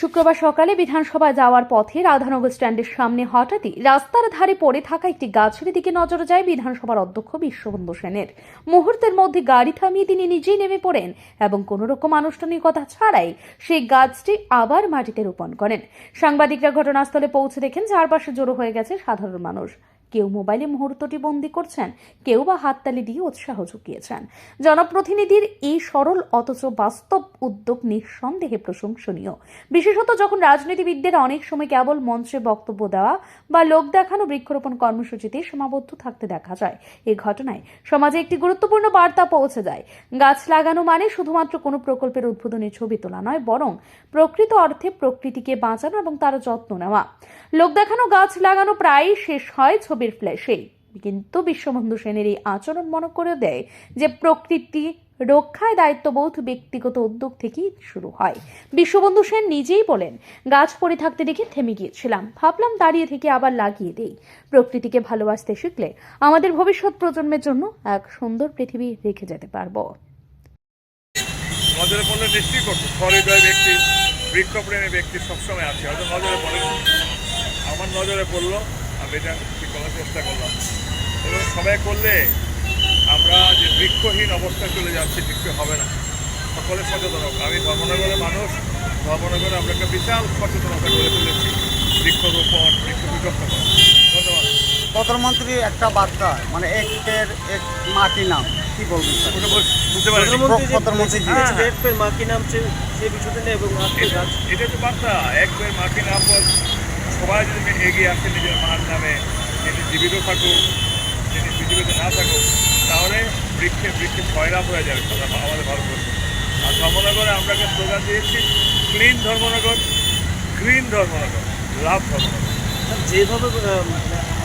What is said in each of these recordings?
শুক্রবার সকালে বিধানসভায় যাওয়ার পথে রাধানগর স্ট্যান্ডের সামনে হঠাৎই রাস্তার ধারে পড়ে থাকা একটি গাছের দিকে নজর যায় বিধানসভার অধ্যক্ষ বিশ্ববন্ধু সেনের। মুহূর্তের মধ্যে গাড়ি থামিয়ে তিনি নিজেই নেমে পড়েন এবং কোনো রকম আনুষ্ঠানিকতা ছাড়াই সেই গাছটি আবার মাটিতে রোপণ করেন। সাংবাদিকরা ঘটনাস্থলে পৌঁছে দেখেন চারপাশে জড়ো হয়ে গেছে সাধারণ মানুষ। কেউ মোবাইলে মুহূর্তটি বন্দি করছেন, কেউ বা হাততালি দিয়ে উৎসাহ চুকিয়েছেন জনপ্রতিনিধির এই সরল অথচ বাস্তব উদ্যোগ নিঃসন্দেহে প্রশংসনীয়। বিশেষত যখন রাজনীতিবিদদের অনেক সময় কেবল মঞ্চে বক্তব্য দেওয়া বা লোক দেখানো বৃক্ষরোপণ কর্মসূচিতে সীমাবদ্ধ থাকতে দেখা যায় এই ঘটনায় সমাজে একটি গুরুত্বপূর্ণ বার্তা পৌঁছে যায়। গাছ লাগানো মানে শুধুমাত্র কোনো প্রকল্পের উদ্বোধনী ছবি তোলা নয়, বরং প্রকৃত অর্থে প্রকৃতিকে বাঁচানো এবং তার যত্ন নেওয়া। লোক দেখানো গাছ লাগানো প্রায়ই শেষ হয় ছবির ফ্ল্যাশেই কিন্তু বিশ্ববন্ধু সেনের এই আচরণ মনে করে দেয় যে প্রকৃতি রক্ষায় দায়িত্ববোধ ব্যক্তিগত উদ্যোগ থেকেই শুরু হয়। বিশ্ববন্ধু সেন নিজেই বলেন, গাছ পড়ে থাকতে দেখে থেমে গিয়েছিলাম। ভাবলাম দাঁড়িয়ে থেকে আবার লাগিয়ে দেই। প্রকৃতিকে ভালোবাসতে শিখলে আমাদের ভবিষ্যৎ প্রজন্মের জন্য এক সুন্দর পৃথিবী রেখে যেতে পারব। নজরে পড়লে নিশ্চয়ই করতো সহৃদয় ব্যক্তি, বৃক্ষপ্রেমী ব্যক্তি সবসময় আছে। হয়তো নজরে পড়ে আমার নজরে পড়ল এটা ঠিক করার চেষ্টা করলাম। এবং সবাই করলে আমরা যে বৃক্ষহীন অবস্থায় চলে যাচ্ছি বৃক্ষ হবে না। সকলে সচেতন হোক। আমি ধর্মনগরের মানুষ। ধর্মনগরে আমরা একটা বিশাল সচেতনতা গড়ে তুলেছি। বৃক্ষরোপণ বৃক্ষ বিকশন ধন্যবাদ। প্রধানমন্ত্রী একটা বার্তা মানে একের এক মাটি নাম কি বলবেন প্রধানমন্ত্রী- প্রধানমন্ত্রী জি। এর মা কি নাম সে বিষয়টা নিয়ে এবং আজকে এটা বার্তা এক বের মাকে না পর সবাই যদি এগিয়ে আসে নিজের মার নামে, যিনি জীবিত থাকুক, যিনি পৃথিবীতে না থাকুক, তাহলে বৃক্ষে বৃক্ষে ছয়রাপ হয়ে যাবে আমাদের ভারতবর্ষ। আর ধর্মনগরে আমরা একটা স্লোগান দিয়েছি clean Dharmanagar green Dharmanagar, love Dharmanagar. যেভাবে মানে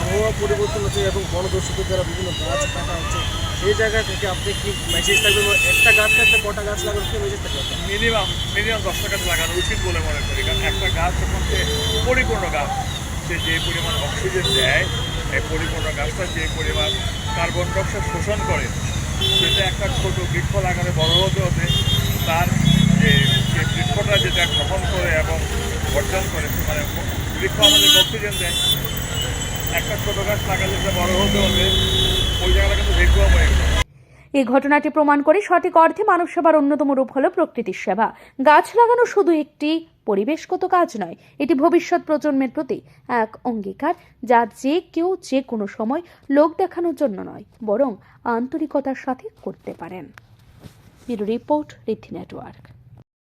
আবহাওয়া পরিবর্তন হচ্ছে এবং বনদস্যুদের দ্বারা বিভিন্ন গাছ কাটা হচ্ছে সেই জায়গা থেকে আপনি কি মেসেজ থাকবে একটা গাছ কাটলে কটা গাছ লাগানোর কি মেসেজ থাকবে? মিনিমাম মিনিমাম দশ টাকা লাগানো উচিত বলে মনে করি। কারণ একটা গাছ যখন পরিপূর্ণ গাছ, সে যে পরিমাণ অক্সিজেন দেয়, এই পরিপূর্ণ গাছটা যে পরিমাণ কার্বন ডাইঅক্সাইড শোষণ করে, সেটা একটা ছোট বৃক্ষ লাগালে বড় হতে হতে তার যে বৃক্ষটা যেটা গ্রহণ করে এবং বর্জন করে মানে বৃক্ষ আমাদের অক্সিজেন দেয়। একটা ছোট গাছ লাগালে সেটা বড় হতে হতে ওই জায়গাটা কিন্তু গেল এই ঘটনাটি প্রমাণ করে সঠিক অর্থে মানব সেবার অন্যতম রূপ হল প্রকৃতির সেবা। গাছ লাগানো শুধু একটি পরিবেশগত কাজ নয়, এটি ভবিষ্যৎ প্রজন্মের প্রতি এক অঙ্গীকার যা যে কেউ যে কোনো সময় লোক দেখানোর জন্য নয়, বরং আন্তরিকতার সাথে করতে পারেন। রিপোর্ট রিথি নেটওয়ার্ক।